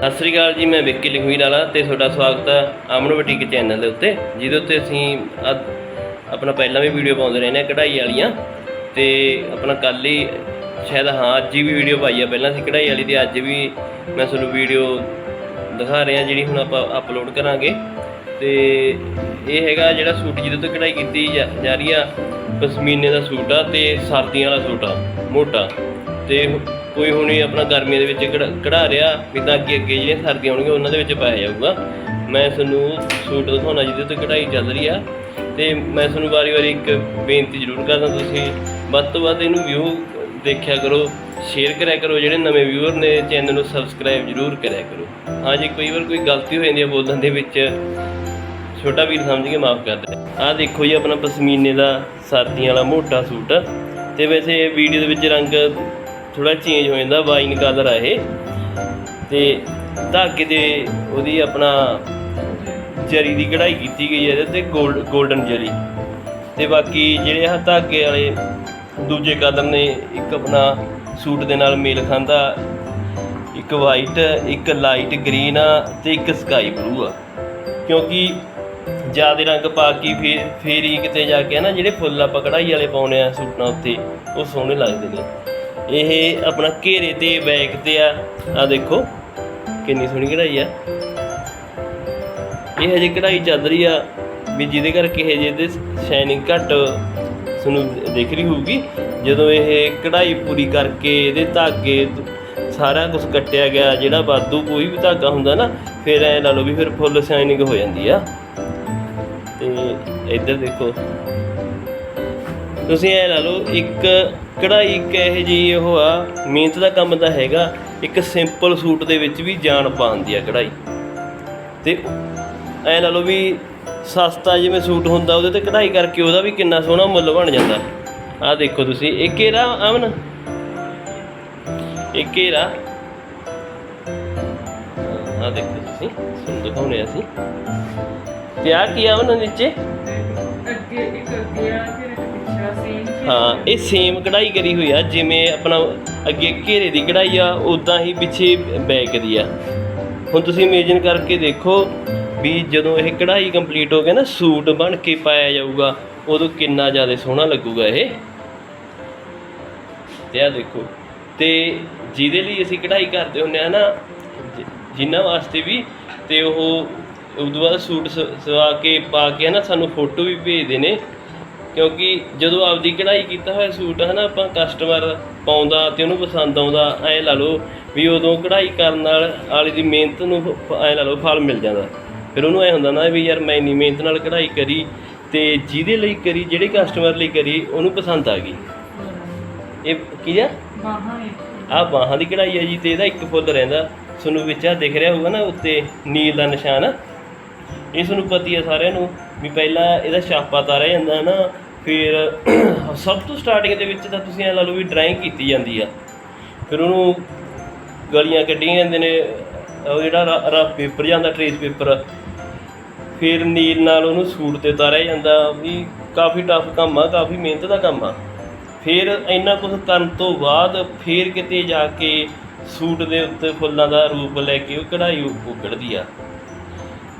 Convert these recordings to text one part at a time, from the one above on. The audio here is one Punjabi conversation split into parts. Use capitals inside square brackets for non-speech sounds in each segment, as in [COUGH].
ਸਤਿ ਸ੍ਰੀ ਅਕਾਲ ਜੀ, ਮੈਂ ਵਿੱਕੀ ਲਖਵੀਰ ਵਾਲਾ ਤੇ ਤੁਹਾਡਾ ਸਵਾਗਤ ਹੈ ਅਮਨ ਬੁਟੀਕ ਚੈਨਲ ਦੇ ਉੱਤੇ, ਜਿਹਦੇ ਉੱਤੇ ਅਸੀਂ ਅੱਜ ਆਪਣਾ ਪਹਿਲਾਂ ਵੀ ਵੀਡੀਓ ਪਾਉਂਦੇ ਰਹਿੰਦੇ ਨੇ ਕਢਾਈ ਵਾਲੀਆਂ। ਤੇ ਆਪਣਾ ਕੱਲ ਹੀ ਸ਼ਾਇਦ ਹਾਂ, ਅੱਜ ਹੀ ਵੀ ਵੀਡੀਓ ਪਾਈ ਆ ਪਹਿਲਾਂ ਅਸੀਂ ਕਢਾਈ ਵਾਲੀ ਤੇ ਅੱਜ ਵੀ ਮੈਂ ਤੁਹਾਨੂੰ ਵੀਡੀਓ ਦਿਖਾ ਰਿਹਾ, ਜਿਹੜੀ ਹੁਣ ਆਪਾਂ ਅਪਲੋਡ ਕਰਾਂਗੇ। ਤੇ ਇਹ ਹੈਗਾ ਜਿਹੜਾ ਸੂਟ ਜਿਹਦੇ ਉੱਤੇ ਕਢਾਈ ਕੀਤੀ ਜਾ ਜਾ ਰਹੀ ਆ, ਪਸ਼ਮੀਨੇ ਦਾ ਸੂਟ ਆ ਤੇ ਸਰਦੀਆਂ ਵਾਲਾ ਸੂਟ ਆ, ਮੋਟਾ। ਤੇ ਕੋਈ ਹੁਣ ਇਹ ਆਪਣਾ ਗਰਮੀਆਂ ਦੇ ਵਿੱਚ ਕਢਾ- ਕਢਾ ਰਿਹਾ ਵੀ ਤਾਂ ਅੱਗੇ ਅੱਗੇ ਜਿਹੜੀਆਂ ਸਰਦੀਆਂ ਆਉਣਗੀਆਂ ਉਹਨਾਂ ਦੇ ਵਿੱਚ ਪਾਇਆ ਜਾਊਗਾ। ਮੈਂ ਤੁਹਾਨੂੰ ਸੂਟ ਦਿਖਾਉਣਾ ਜਿਹਦੇ ਉੱਤੇ ਕਢਾਈ ਚੱਲ ਰਹੀ ਆ। ਤੇ ਮੈਂ ਤੁਹਾਨੂੰ ਵਾਰੀ-ਵਾਰੀ ਇੱਕ ਬੇਨਤੀ ਜ਼ਰੂਰ ਕਰਦਾ ਤੁਸੀਂ ਵੱਧ ਤੋਂ ਵੱਧ ਇਹਨੂੰ ਵਿਊ ਦੇਖਿਆ ਕਰੋ ਸ਼ੇਅਰ ਕਰਿਆ ਕਰੋ, ਜਿਹੜੇ ਨਵੇਂ ਵਿਊਅਰ ਨੇ ਚੈਨਲ ਨੂੰ ਸਬਸਕ੍ਰਾਈਬ ਜ਼ਰੂਰ ਕਰਿਆ ਕਰੋ। ਹਾਂ ਜੇ, ਕੋਈ ਵਾਰ ਕੋਈ ਗਲਤੀ ਹੋ ਜਾਂਦੀ ਹੈ ਬੋਲਣ ਦੇ ਵਿੱਚ। ਛੋਟਾ ਵੀਰ ਸਮਝ ਕੇ ਮਾਫ ਕਰ ਦੇ ਆਹ ਦੇਖੋ ਜੀ, ਆਪਣਾ ਪਸ਼ਮੀਨੇ ਦਾ ਸਰਦੀਆਂ ਵਾਲਾ ਮੋਟਾ ਸੂਟ। ਤੇ ਵੈਸੇ ਵੀਡੀਓ ਦੇ ਵਿੱਚ ਰੰਗ ਥੋੜਾ ਚੇਂਜ ਹੋ ਜਾਂਦਾ ਵਾਈਨ ਕਲਰ ਆ ਇਹ। ਤੇ ਧਾਗੇ ਦੇ ਉਹਦੀ ਆਪਣਾ ਜਰੀ ਦੀ ਕਢਾਈ ਕੀਤੀ ਗਈ ਹੈ ਇਹਦੇ ਤੇ 골ਡ 골ਡਨ ਜਰੀ। ਤੇ ਬਾਕੀ ਜਿਹੜੇ ਆ ਧਾਗੇ ਵਾਲੇ ਦੂਜੇ ਕਲਰ ਨੇ, ਇੱਕ ਆਪਣਾ ਸੂਟ ਦੇ ਨਾਲ ਮੇਲ ਖਾਂਦਾ, ਇੱਕ ਵਾਈਟ ਇੱਕ ਲਾਈਟ ਗ੍ਰੀਨ ਆ ਤੇ ਇੱਕ ਸਕਾਈ ਬਲੂ ਆ। ਕਿਉਂਕਿ ਜ਼ਿਆਦਾ ਰੰਗ ਪਾ ਕੇ ਫੇਰ ਫੇਰ ਹੀ ਕਿਤੇ ਜਾ ਕੇ ਨਾ ਜਿਹੜੇ ਫੁੱਲ ਆਪਾਂ ਕਢਾਈ ਵਾਲੇ ਪਾਉਨੇ ਆ ਸੂਟਾਂ ਉੱਤੇ, ਉਹ ਸੋਹਣੇ ਲੱਗਦੇ ਨੇ। ਇਹ ਆਪਣਾ ਘੇਰੇ ਤੇ ਬੈਕ ਤੇ ਆ। ਆ ਦੇਖੋ, ਕਿੰਨੀ ਸੋਹਣੀ ਕਢਾਈ ਆ। ਇਹ ਹਜੇ ਕਢਾਈ ਚੱਲ ਰਹੀ ਆ ਵੀ ਜਿਹਦੇ ਕਰਕੇ ਇਹ ਜਿਹਦੇ ਸ਼ਾਈਨਿੰਗ ਘੱਟ ਤੁਹਾਨੂੰ ਦੇਖ ਰਹੀ ਹੋਊਗੀ। ਜਦੋਂ ਇਹ ਕਢਾਈ ਪੂਰੀ ਕਰਕੇ ਇਹਦੇ ਧਾਗੇ ਸਾਰਾ ਕੁਝ ਕੱਟਿਆ ਗਿਆ, ਜਿਹੜਾ ਵਾਧੂ ਕੋਈ ਵੀ ਧਾਗਾ ਹੁੰਦਾ ਨਾ, ਫਿਰ ਐ ਲਾ ਲਓ ਵੀ ਫਿਰ ਫੁੱਲ ਸ਼ਾਈਨਿੰਗ ਹੋ ਜਾਂਦੀ ਆ। ਤੇ ਇੱਧਰ ਦੇਖੋ ਤੁਸੀਂ ਐ ਲਾ ਲਓ, ਇੱਕ ਕਢਾਈ ਇੱਕ ਇਹ ਜੀ ਉਹ ਆ, ਮਿਹਨਤ ਦਾ ਕੰਮ ਤਾਂ ਹੈਗਾ, ਇੱਕ ਸਿੰਪਲ ਸੂਟ ਦੇ ਵਿੱਚ ਵੀ ਜਾਨ ਪਾਉਂਦੀ ਆ ਕਢਾਈ। ਤੇ ਐ ਲਾ ਲਓ ਵੀ ਸਸਤਾ ਜਿਵੇਂ ਸੂਟ ਹੁੰਦਾ, ਉਹਦੇ ਤੇ ਕਢਾਈ ਕਰਕੇ ਉਹਦਾ ਵੀ ਕਿੰਨਾ ਸੋਹਣਾ ਮੁੱਲ ਬਣ ਜਾਂਦਾ। ਆਹ ਦੇਖੋ ਤੁਸੀਂ, ਇਹ ਘੇਰਾ ਅਮਨ? ਇਹ ਘੇਰਾ ਆਹ ਦੇਖੋ ਤੁਸੀਂ, ਤੁਹਾਨੂੰ ਦਿਖਾਉਣੇ ਅਸੀਂ। ਤੇ ਆਹ ਕੀ ਆ ਉਹਨਾਂ ਨੀਚੇ ਅੱਗੇ ਇੱਕ ਅੱਗੇ ਆ, ਫਿਰ ਹਾਂ, ਇਹ ਸੇਮ ਕਢਾਈ ਕਰੀ ਹੋਈ ਆ, ਜਿਵੇਂ ਆਪਣਾ ਅੱਗੇ ਘੇਰੇ ਦੀ ਕਢਾਈ ਆ ਉਦਾਂ ਹੀ ਪਿੱਛੇ ਬੈਕ ਦੀ ਆ। ਹੁਣ ਤੁਸੀਂ ਇਮੇਜਿਨ ਕਰਕੇ ਦੇਖੋ ਵੀ ਜਦੋਂ ਇਹ ਕਢਾਈ ਕੰਪਲੀਟ ਹੋ ਗਿਆ ਨਾ, ਸੂਟ ਬਣ ਕੇ ਪਾਇਆ ਜਾਊਗਾ, ਉਦੋਂ ਕਿੰਨਾ ਜ਼ਿਆਦਾ ਸੋਹਣਾ ਲੱਗੂਗਾ ਇਹ। ਤੇ ਆ ਦੇਖੋ, ਤੇ ਜਿਹਦੇ ਲਈ ਅਸੀਂ ਕਢਾਈ ਕਰਦੇ ਹੁੰਨੇ ਆ ਨਾ, ਜਿ- ਵਾਸਤੇ ਵੀ, ਤੇ ਉਹ, ਉਦੋਂ ਬਾਅਦ ਸੂਟ ਸ- ਸਵਾ ਕੇ ਪਾ ਕੇ ਨਾ ਸਾਨੂੰ ਫੋਟੋ ਵੀ ਭੇਜਦੇ ਨੇ ਕਿਉਂਕਿ ਜਦੋਂ ਆਪਦੀ ਕਢਾਈ ਕੀਤਾ ਹੋਇਆ ਸੂਟ ਹਨਾ ਆਪਾਂ ਕਸਟਮਰ ਪਾਉਂਦਾ ਤੇ ਉਹਨੂੰ ਪਸੰਦ ਆਉਂਦਾ ਐ ਲਾ ਲਓ ਵੀ ਉਦੋਂ ਕਢਾਈ ਕਰਨ ਨਾਲ ਵਾਲੇ ਦੀ ਮਿਹਨਤ ਨੂੰ ਐ ਲਾ ਲਓ ਫਲ ਮਿਲ ਜਾਂਦਾ। ਫਿਰ ਉਹਨੂੰ ਐ ਹੁੰਦਾ ਨਾ ਵੀ ਯਾਰ ਮੈਂ ਇੰਨੀ ਮਿਹਨਤ ਨਾਲ ਕਢਾਈ ਕਰੀ ਤੇ ਜਿਹਦੇ ਲਈ ਕਰੀ ਜਿਹੜੇ ਕਸਟਮਰ ਲਈ ਕਰੀ ਉਹਨੂੰ ਪਸੰਦ ਆ ਗਈ। ਇਹ ਕੀ ਆ? ਬਾਹਾਂ ਨੇ। ਆਹ ਬਾਹਾਂ ਦੀ ਕਢਾਈ ਹੈ ਜੀ ਤੇ ਇਹਦਾ ਇੱਕ ਫੁੱਲ ਰਹਿੰਦਾ। ਤੁਹਾਨੂੰ ਵਿੱਚ ਆ ਦਿਖ ਰਿਹਾ ਹੋਊਗਾ ਨਾ ਉੱਤੇ ਨੀਲ ਦਾ ਨਿਸ਼ਾਨ। ਆ ਇਹ ਤੁਹਾਨੂੰ ਪਤੀ ਹੈ ਸਾਰਿਆਂ ਨੂੰ ਵੀ ਪਹਿਲਾਂ ਇਹਦਾ ਛਾਪਾ ਤਾਰਿਆ ਜਾਂਦਾ ਨਾ, ਫਿਰ [CLEARS THROAT] ਸਭ ਤੋਂ ਸਟਾਰਟਿੰਗ ਦੇ ਵਿੱਚ ਤਾਂ ਤੁਸੀਂ ਐ ਲਾ ਲਓ ਵੀ ਡਰਾਇੰਗ ਕੀਤੀ ਜਾਂਦੀ ਆ। ਫਿਰ ਉਹਨੂੰ ਗਲੀਆਂ ਕੱਢੀਆਂ ਜਾਂਦੇ ਨੇ, ਉਹ ਜਿਹੜਾ ਰਫ ਪੇਪਰ ਜਾਂਦਾ ਟ੍ਰੇਸ ਪੇਪਰ ਫਿਰ ਨੀਲ ਨਾਲ ਉਹਨੂੰ ਸੂਟ ਤੇ ਉਤਾਰਿਆ ਜਾਂਦਾ ਵੀ ਕਾਫੀ ਟਫ ਕੰਮ ਆ, ਕਾਫੀ ਮਿਹਨਤ ਦਾ ਕੰਮ ਆ। ਫਿਰ ਇੰਨਾ ਕੁਝ ਕਰਨ ਤੋਂ ਬਾਅਦ ਫਿਰ ਕਿਤੇ ਜਾ ਕੇ ਸੂਟ ਦੇ ਉੱਤੇ ਫੁੱਲਾਂ ਦਾ ਰੂਪ ਲੈ ਕੇ ਉਹ ਕਢਾਈ ਉਗੜਦੀ ਆ।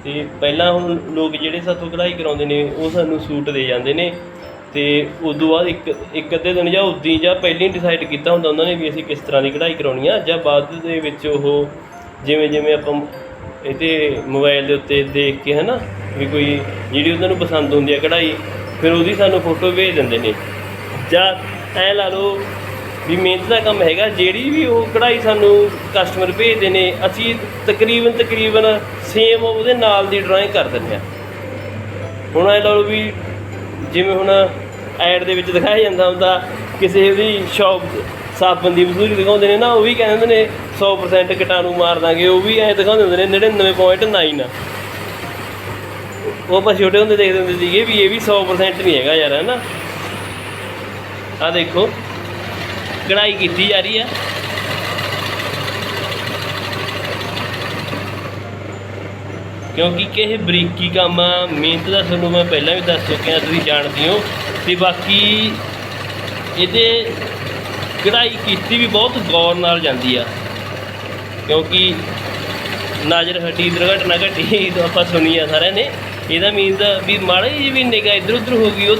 ਤੇ ਪਹਿਲਾਂ ਹੁਣ ਲੋਕ ਜਿਹੜੇ ਸਾਥੋਂ ਕਢਾਈ ਕਰਾਉਂਦੇ ਨੇ, ਉਹ ਸਾਨੂੰ ਸੂਟ ਦੇ ਜਾਂਦੇ ਨੇ। ਤੇ ਤੋਂ ਬਾਅਦ ਇੱਕ ਇੱਕ ਅੱਧੇ ਦਿਨ ਜਾਂ ਉਦੋਂ ਜਾਂ ਪਹਿਲਾਂ ਹੀ ਡਿਸਾਈਡ ਕੀਤਾ ਹੁੰਦਾ ਉਹਨਾਂ ਨੇ ਵੀ ਅਸੀਂ ਕਿਸ ਤਰ੍ਹਾਂ ਦੀ ਕਢਾਈ ਕਰਾਉਣੀ ਆ, ਜਾਂ ਬਾਅਦ ਦੇ ਵਿੱਚ ਉਹ ਜਿਵੇਂ ਜਿਵੇਂ ਆਪਾਂ ਇਹਦੇ ਮੋਬਾਈਲ ਦੇ ਉੱਤੇ ਦੇਖ ਕੇ ਹਨਾ, ਵੀ ਕੋਈ ਜਿਹੜੀ ਉਹਨਾਂ ਨੂੰ ਪਸੰਦ ਹੁੰਦੀ ਆ ਕਢਾਈ, ਫਿਰ ਉਹਦੀ ਸਾਨੂੰ ਫੋਟੋ ਭੇਜ ਦਿੰਦੇ ਨੇ। ਜਾਂ ਐ ਲਾ ਲਓ ਵੀ ਮਿਹਨਤ ਦਾ ਕੰਮ ਹੈਗਾ, ਜਿਹੜੀ ਵੀ ਉਹ ਕਢਾਈ ਸਾਨੂੰ ਕਸਟਮਰ ਭੇਜਦੇ ਨੇ, ਅਸੀਂ ਤਕਰੀਬਨ ਤਕਰੀਬਨ ਸੇਮ ਉਹਦੇ ਨਾਲ ਦੀ ਡਰਾਇੰਗ ਕਰ ਦਿੰਦੇ ਆ ਹੁਣ ਐ ਲਾ ਲਓ ਵੀ ਜਿਵੇਂ ਹੁਣ ਐਡ ਦੇ ਵਿੱਚ ਦਿਖਾਇਆ ਜਾਂਦਾ ਹੁੰਦਾ, ਕਿਸੇ ਦੀ ਸ਼ਾਪ ਸਾਬਣ ਦੀ ਮਜ਼ਦੂਰੀ ਦਿਖਾਉਂਦੇ ਨੇ ਨਾ, ਉਹ ਵੀ ਕਹਿੰਦੇ ਨੇ 100% ਕੀਟਾਣੂ ਮਾਰ ਦਾਂਗੇ, ਉਹ ਵੀ ਐ ਦਿਖਾਉਂਦੇ ਹੁੰਦੇ ਨੇ 99.9 ਆ। ਉਹ ਆਪਾਂ ਛੋਟੇ ਹੁੰਦੇ ਦੇਖਦੇ ਹੁੰਦੇ ਸੀਗੇ ਵੀ ਇਹ ਵੀ 100% ਨਹੀਂ ਹੈਗਾ ਯਾਰ, ਹੈ ਨਾ? ਆ ਦੇਖੋ। ਕਢਾਈ ਕੀਤੀ ਜਾ ਰਹੀ ਆ ਕਿਉਂਕਿ ਕਿ ਇਹ ਬਰੀਕੀ ਕੰਮ ਆ, ਮਿਹਨਤ ਦਾ ਤੁਹਾਨੂੰ ਮੈਂ ਪਹਿਲਾਂ ਵੀ ਦੱਸ ਚੁੱਕਿਆ, ਤੁਸੀਂ ਜਾਣਦੇ ਹੋ। ਤੇ ਬਾਕੀ ਇਹਦੇ ਕਢਾਈ ਕੀਤੀ ਵੀ ਬਹੁਤ ਗੌਰ ਨਾਲ ਜਾਂਦੀ ਆ। ਕਿਉਂਕਿ ਨਾਜ਼ਰ ਹਟੀ ਦੁਰਘਟਨਾ ਘਟੀ ਤੋਂ ਆਪਾਂ ਸੁਣੀ ਆ ਸਾਰਿਆਂ ਨੇ। ਇਹਦਾ ਮੀਨਸ ਵੀ ਮਾੜੀ ਜਿਹੀ ਵੀ ਨਿਗਾ ਇੱਧਰ ਉੱਧਰ ਹੋ ਗਈ, ਉਹ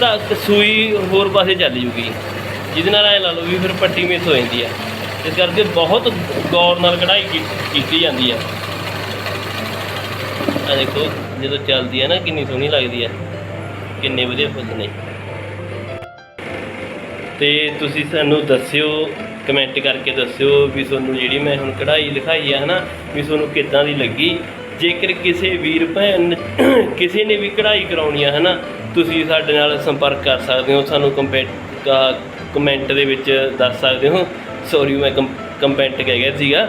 ਤਾਂ ਸੂਈ ਹੋਰ ਪਾਸੇ ਚੱਲ ਜੂਗੀ। ਜਿਹਦੇ ਨਾਲ ਐ ਲਾ ਲਓ ਵੀ ਫਿਰ ਪੱਟੀ ਮਿਸ ਹੋ ਜਾਂਦੀ ਆ। ਇਸ ਕਰਕੇ ਬਹੁਤ ਗੌਰ ਨਾਲ ਕਢਾਈ ਕੀ- ਕੀਤੀ ਜਾਂਦੀ ਆ। ਆ ਦੇਖੋ, ਜਦੋਂ ਚੱਲਦੀ ਆ ਨਾ, ਕਿੰਨੀ ਸੋਹਣੀ ਲੱਗਦੀ ਆ। ਕਿੰਨੇ ਵਧੀਆ ਫੁੱਲ ਨੇ। ਤੇ ਤੁਸੀਂ ਸਾਨੂੰ ਦੱਸਿਓ ਕਮੈਂਟ ਕਰਕੇ ਦੱਸਿਓ ਵੀ ਤੁਹਾਨੂੰ ਜਿਹੜੀ ਮੈਂ ਹੁਣ ਕਢਾਈ ਲਿਖਾਈ ਆ ਹਨਾ, ਵੀ ਤੁਹਾਨੂੰ ਕਿੱਦਾਂ ਦੀ ਲੱਗੀ। ਜੇਕਰ ਕਿਸੇ ਵੀਰ ਭੈਣ, ਕਿਸੇ ਨੇ ਵੀ ਕਢਾਈ ਕਰਾਉਣੀ ਆ ਹਨਾ, ਤੁਸੀਂ ਸਾਡੇ ਨਾਲ ਸੰਪਰਕ ਕਰ ਸਕਦੇ ਹੋ, ਸਾਨੂੰ ਕੰਪੈਂਟ ਕਮੈਂਟ ਦੇ ਵਿੱਚ ਦੱਸ ਸਕਦੇ ਹੋ। ਸੌਰੀ ਮੈਂ ਕੰਪੈਂਟ ਕਹਿ ਗਿਆ ਸੀਗਾ।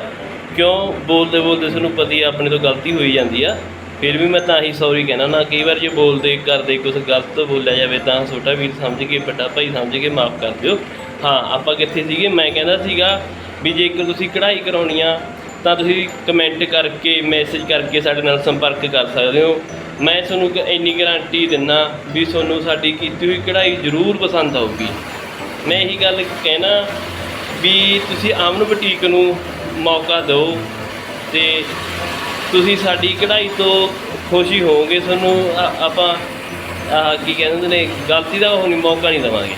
ਕਿਉਂ? ਬੋਲਦੇ ਬੋਲਦੇ ਤੁਹਾਨੂੰ ਪਤਾ ਹੀ ਆ, ਆਪਣੇ ਤੋਂ ਗਲਤੀ ਹੋਈ ਜਾਂਦੀ ਆ। ਫਿਰ ਵੀ ਮੈਂ ਤਾਂ ਹੀ ਸੌਰੀ ਕਹਿਣਾ ਨਾ ਕਈ ਵਾਰ ਜੇ ਬੋਲਦੇ ਕਰਦੇ ਕੁਝ ਗਲਤ ਬੋਲਿਆ ਜਾਵੇ ਤਾਂ ਛੋਟਾ ਵੀਰ ਸਮਝ ਕੇ ਵੱਡਾ ਭਾਈ ਸਮਝ ਕੇ ਮਾਫ ਕਰ ਦਿਓ। ਹਾਂ ਆਪਾਂ ਕਿੱਥੇ ਸੀਗੇ? ਮੈਂ ਕਹਿੰਦਾ ਸੀਗਾ ਵੀ ਜੇਕਰ ਤੁਸੀਂ ਕਢਾਈ ਕਰਾਉਣੀ ਆ ਤਾਂ ਤੁਸੀਂ ਕਮੈਂਟ ਕਰਕੇ ਮੈਸੇਜ ਕਰਕੇ ਸਾਡੇ ਨਾਲ ਸੰਪਰਕ ਕਰ ਸਕਦੇ ਹੋ। ਮੈਂ ਤੁਹਾਨੂੰ ਇੱਕ ਇੰਨੀ ਗਾਰੰਟੀ ਦਿੰਨਾ ਵੀ ਤੁਹਾਨੂੰ ਸਾਡੀ ਕੀਤੀ ਹੋਈ ਕਢਾਈ ਜ਼ਰੂਰ ਪਸੰਦ ਆਊਗੀ। ਮੈਂ ਇਹੀ ਗੱਲ ਕਹਿਣਾ ਵੀ ਤੁਸੀਂ ਆਮਨ ਬੁਟੀਕ ਨੂੰ ਮੌਕਾ ਦਿਓ ਤੇ ਤੁਸੀਂ ਸਾਡੀ ਕਢਾਈ ਤੋਂ ਖੁਸ਼ੀ ਹੋਵੋਗੇ, ਤੁਹਾਨੂੰ ਆ- ਆਪਾਂ ਆਹ ਕੀ ਕਹਿੰਦੇ ਨੇ, ਗਲਤੀ ਦਾ ਉਹ ਨਹੀਂ, ਮੌਕਾ ਨਹੀਂ ਦੇਵਾਂਗੇ।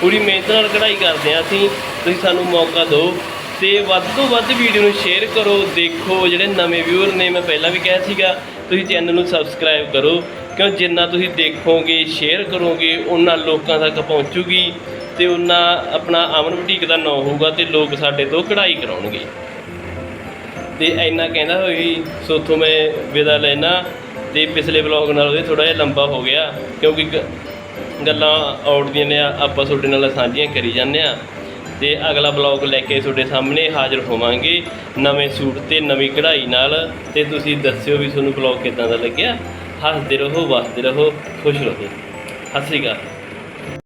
ਪੂਰੀ ਮਿਹਨਤ ਨਾਲ ਕਢਾਈ ਕਰਦੇ ਹਾਂ ਅਸੀਂ, ਤੁਸੀਂ ਸਾਨੂੰ ਮੌਕਾ ਦਿਓ ਤੇ ਵੱਧ ਤੋਂ ਵੱਧ ਵੀਡੀਓ ਨੂੰ ਸ਼ੇਅਰ ਕਰੋ, ਦੇਖੋ ਜਿਹੜੇ ਨਵੇਂ ਵਿਊਅਰ ਨੇ, ਮੈਂ ਪਹਿਲਾਂ ਵੀ ਕਿਹਾ ਸੀਗਾ ਤੁਸੀਂ ਚੈਨਲ ਨੂੰ ਸਬਸਕ੍ਰਾਈਬ ਕਰੋ, ਕਿਉਂ ਜਿੰਨਾ ਤੁਸੀਂ ਦੇਖੋਗੇ ਸ਼ੇਅਰ ਕਰੋਗੇ, ਉਹਨਾਂ ਲੋਕਾਂ ਤੱਕ ਪਹੁੰਚੂਗੀ ਤੇ ਉਹਨਾਂ ਆਪਣਾ ਅਮਨ ਬੁਟੀਕ ਦਾ ਨਾਂ ਹੋਊਗਾ ਤੇ ਲੋਕ ਸਾਡੇ ਤੋਂ ਕਢਾਈ ਕਰਾਉਣਗੇ। ਤੇ ਇੰਨਾ ਕਹਿੰਦਾ ਹੋਈ ਸੋਥੋਂ ਮੈਂ ਵਿਦਾ ਲੈਣਾ ਤੇ ਪਿਛਲੇ ਵਲੌਗ ਨਾਲ ਇਹ ਥੋੜਾ ਜਿਹਾ ਲੰਬਾ ਹੋ ਗਿਆ, ਕਿਉਂਕਿ ਗ- ਗੱਲਾਂ ਆਉੜਦੀਆਂ ਨੇ, ਆਪਾਂ ਤੁਹਾਡੇ ਨਾਲ ਸਾਂਝੀਆਂ ਕਰੀ ਜਾਂਦੇ ਆ ਤੇ ਅਗਲਾ ਵਲੌਗ ਲੈ ਕੇ ਤੁਹਾਡੇ ਸਾਹਮਣੇ ਹਾਜ਼ਰ ਹੋਵਾਂਗੇ ਨਵੇਂ ਸੂਟ ਤੇ ਨਵੀਂ ਕਢਾਈ ਨਾਲ। ਤੇ ਤੁਸੀਂ ਦੱਸਿਓ ਵੀ ਤੁਹਾਨੂੰ ਵਲੌਗ ਕਿਦਾਂ ਦਾ ਲੱਗਿਆ। ਹੱਸਦੇ ਰਹੋ, ਵਸਦੇ ਰਹੋ, ਖੁਸ਼ ਰਹੋ। ਸਤਿ ਸ਼੍ਰੀ ਅਕਾਲ।